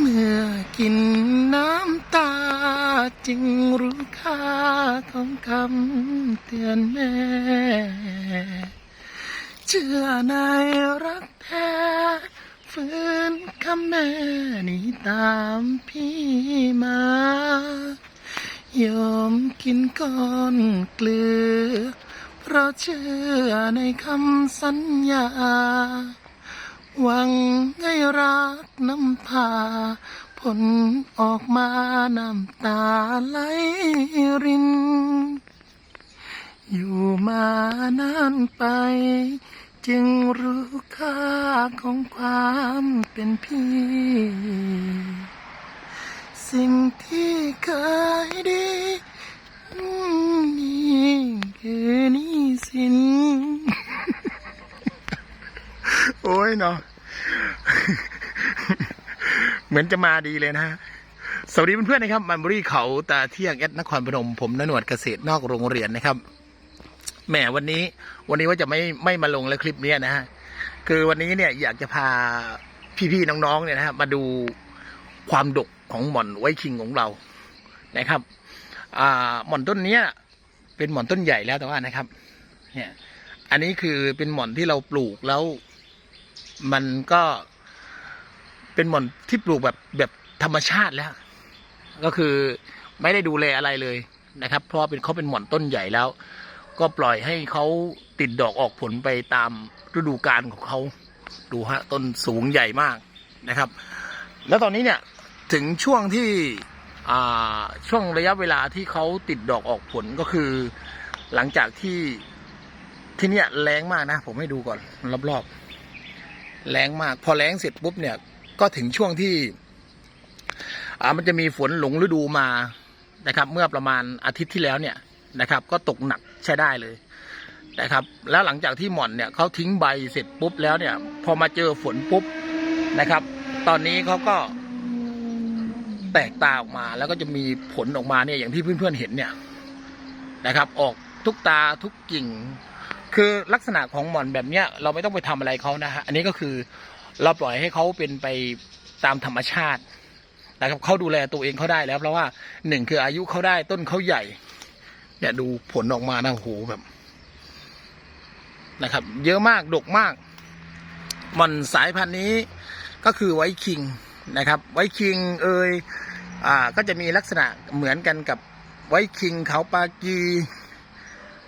เมื่อกินน้ำตาจึงรู้ค่าของคำเตือนแม่ เชื่อในรักแท้ฝืนคำแม่นี่ตามพี่มายอมกินก้อนเกลือ เพราะเชื่อในคำสัญญา หวังให้รักน้ำพา ผลออกมาน้ำตาไหลริน อยู่มานานไป จึงรู้ค่าของความเป็นพี่ สิ่งที่เคยดีนี่คือ โอ้ยเนาะเหมือนจะมาดีเลยนะฮะสวัสดีเพื่อนๆนะครับมันบรีเขาตาเที่ยงแอดนครพนมผมนหนวดเกษตรนอกโรงเรียนนะครับแหมวันนี้ วันนี้ว่าจะไม่ไม่มาลงแล้วคลิปนี้นะฮะคือวันนี้เนี่ยอยากจะพาพี่ๆน้องๆเนี่ยนะฮะมาดูความดกของหม่อนไวคิงของเรานะครับ อ่าหม่อนต้นเนี้ย เป็นหม่อนต้นใหญ่แล้วแต่ว่านะครับ เนี่ย อันนี้คือเป็นหม่อนที่เราปลูกแล้ว มันก็เป็นหม่อนที่ปลูกแบบแบบธรรมชาติแล้ว ก็คือไม่ได้ดูแลอะไรเลยนะครับ เพราะเป็นเขาเป็นหม่อนต้นใหญ่แล้ว ก็ปล่อยให้เขาติดดอกออกผลไปตามฤดูกาลของเขาดูฮะต้นสูงใหญ่มากนะครับ แล้วตอนนี้เนี่ยถึงช่วงที่ช่วงระยะเวลาที่เขาติดดอกออกผลก็คือ หลังจากที่ที่เนี่ยแรงมากนะ ผมให้ดูก่อนรอบๆ แรงมาก พอแรงเสร็จปุ๊บเนี่ย ก็ถึงช่วงที่ อ่ามันจะมีฝนหลงฤดูมานะครับ เมื่อประมาณอาทิตย์ที่แล้วเนี่ยนะครับ ก็ตกหนักใช้ได้เลยนะครับ แล้วหลังจากที่หม่อนเนี่ยเขาทิ้งใบเสร็จปุ๊บแล้วเนี่ย พอมาเจอฝนปุ๊บนะครับ ตอนนี้เขาก็แตกตาออกมาแล้วก็จะมีผลออกมาเนี่ยอย่างที่เพื่อนๆเห็นเนี่ยนะครับ ออกทุกตาทุกกิ่ง คือลักษณะของหม่อนแบบเนี้ยเราไม่ต้องไปทำอะไรเขานะฮะอันนี้ก็คือเราปล่อยให้เขาเป็นไปตามธรรมชาตินะครับเขาดูแลตัวเองเขาได้แล้ว เพราะว่าหนึ่งคืออายุเขาได้ต้นเขาใหญ่เนี่ยดูผลออกมานะโอ้โหแบบนะครับ เยอะมากดกมากหมันสายพันธุ์นี้ก็คือไวท์คิงนะครับ ไวท์คิงเอยอ่าก็จะมีลักษณะเหมือนกันกับไวท์คิงเขาปากี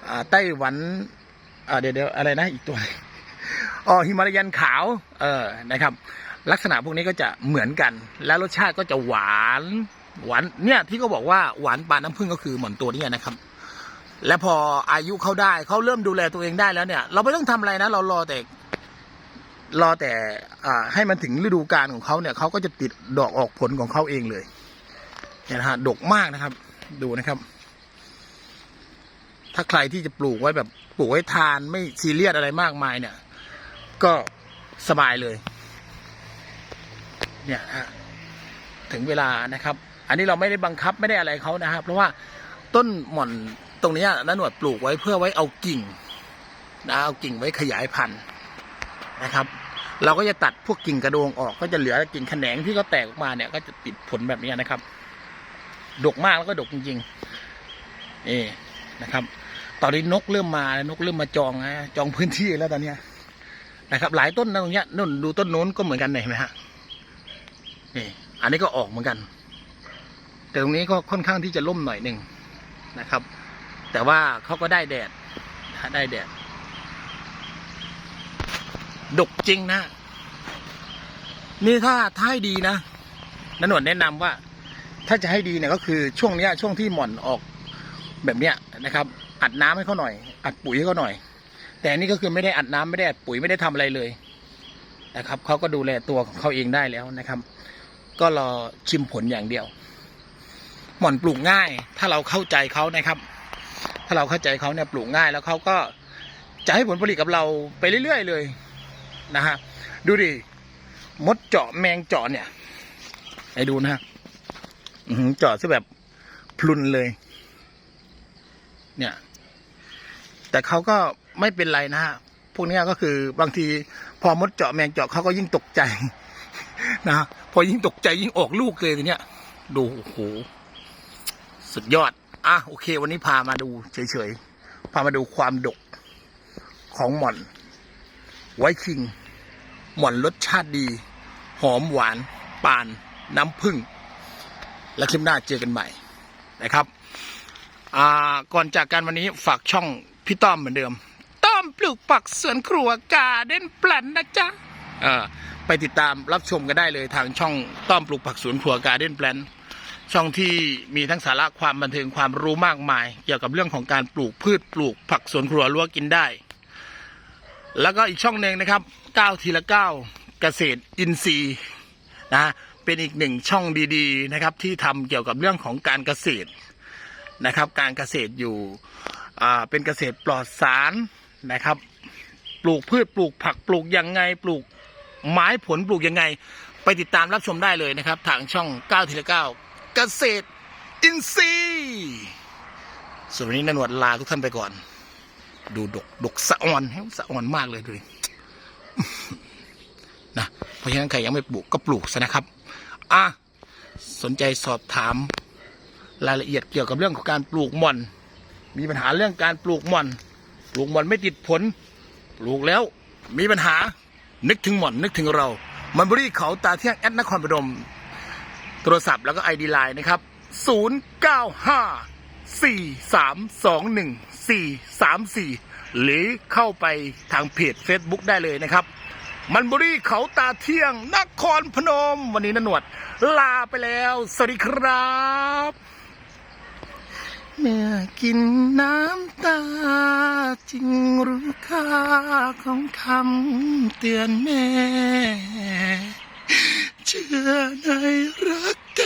อ่าไต้หวัน เดี๋ยวเดี๋ยวอะไรนะอีกตัวอ๋อฮิมาลายันขาวเออนะครับ ลักษณะพวกนี้ก็จะเหมือนกัน แล้วรสชาติก็จะหวานหวานเนี่ยที่เขาบอกว่าหวานปานน้ำผึ้งก็คือหม่อนตัวนี้นะครับ และพออายุเขาได้เขาเริ่มดูแลตัวเองได้แล้วเนี่ย เราไม่ต้องทำอะไรนะ เรารอแต่รอแต่ให้มันถึงฤดูกาลของเขาเนี่ยเขาก็จะติดดอกออกผลของเขาเองเลยเนี่ยนะฮะดกมากนะครับ ดูนะครับ ถ้าใครที่จะปลูกไว้แบบปลูกไว้ทานไม่ซีเรียสอะไรมากมายเนี่ย ก็สบายเลย เนี่ยฮะถึงเวลานะครับ อันนี้เราไม่ได้บังคับไม่ได้อะไรเขานะครับ เพราะว่าต้นหม่อนตรงนี้น้าหนวดปลูกไว้เพื่อไว้เอากิ่งนะเอากิ่งไว้ขยายพันธุ์นะครับ เราก็จะตัดพวกกิ่งกระโดงออกก็จะเหลือกิ่งแขนงที่เขาแตกออกมาเนี่ยก็จะติดผลแบบนี้นะครับ ดกมากแล้วก็ดกจริงๆนี่นะครับ ตอนนี้นกเริ่มมา นกเริ่มมาจองนะจองพื้นที่แล้วตอนเนี้ยนะครับ หลายต้นนะตรงเนี้ยนุ่นดูต้นโน้นก็เหมือนกันเห็นไหมฮะนี่อันนี้ก็ออกเหมือนกัน แต่ตรงนี้ก็ค่อนข้างที่จะร่มหน่อยหนึ่งนะครับ แต่ว่าเขาก็ได้แดดได้แดดดกจริงนะ นี่ถ้าถ้าให้ดีนะนันหนวดแนะนำว่า ถ้าจะให้ดีเนี่ยก็คือช่วงเนี้ยช่วงที่หม่อนออกแบบเนี้ยนะครับ อัดน้ำให้เขาหน่อย อัดปุ๋ยให้เขาหน่อย แต่นี่ก็คือไม่ได้อัดน้ำไม่ได้อัดปุ๋ยไม่ได้ทำอะไรเลยนะครับเขาก็ดูแลตัวของเขาเองได้แล้วนะครับ ก็รอชิมผลอย่างเดียว หม่อนปลูกง่าย ถ้าเราเข้าใจเขานะครับ ถ้าเราเข้าใจเขาเนี่ยปลูกง่าย แล้วเขาก็จะให้ผลผลิตกับเราไปเรื่อยๆเลยนะฮะดูดิมดเจาะแมงเจาะเนี่ยให้ดูนะฮะเจาะซะแบบพลุนเลย เนี่ย แต่เขาก็ไม่เป็นไรนะฮะพวกนี้ก็คือบางทีพอมดเจาะแมงเจาะเขาก็ยิ่งตกใจ นะพอยิ่งตกใจยิ่งออกลูกเลยทีเนี้ย ดูโอ้โหสุดยอดอะโอเค วันนี้พามาดูเฉยๆพามาดูความดกของหม่อน ไวคิง หม่อนรสชาติดี หอมหวานปาน น้ำผึ้งและคลิปหน้าเจอกันใหม่นะครับอ่าก่อนจากกันวันนี้ฝากช่อง พี่ต้อมเหมือนเดิม ต้อมปลูกปักสวนครัวกาเด่นแปลนนะจ๊ะเออไปติดตามรับชมกันได้เลยทางช่องต้อมปลูกผักสวนครัวกาเด่นแปลนช่องที่มีทั้งสาระความบันเทิงความรู้มากมาย เกี่ยวกับเรื่องของการปลูกพืชปลูกผักสวนครัวรั้วกินได้ แล้วก็อีกช่องหนึ่งนะครับก้าวทีละก้าวเกษตรอินทรีย์นะเป็นอีกหนึ่งช่องดีๆนะครับที่ทำเกี่ยวกับเรื่องของการเกษตรนะครับ การเกษตรอยู่ อ่าเป็นเกษตรปลอดสารนะครับ ปลูกพืชปลูกผักปลูกยังไงปลูกไม้ผลปลูกยังไง ไปติดตามรับชมได้เลยนะครับ ทางช่อง9ทีละ9เกษตรอินทรีย์ส่วนวันนี้นนวดลาทุกท่านไปก่อน ดูดกดกสะอ่อนสะอ่อนมากเลยดูดินะเพราะฉะนั้นใครยังไม่ปลูกก็ปลูกซะนะครับ อะสนใจสอบถามรายละเอียดเกี่ยวกับเรื่องของการปลูกหม่อน มีปัญหาเรื่องการปลูกหม่อน ปลูกหม่อนไม่ติดผล ปลูกแล้วมีปัญหานึกถึงหม่อนนึกถึงเรา มันบรีเขาตาเที่ยงแอดนครพนมโทรศัพท์แล้วก็ไอดีไลน์นะครับ 095 4321 434 หรือเข้าไปทางเพจ Facebook ได้เลยนะครับ มันบุรีเขาตาเที่ยงนครพนม วันนี้นหนวด ลาไปแล้ว สวัสดีครับ เมื่อกินน้ำตาจึงรู้ค่าของคำเตือนแม่ เชื่อในรักเ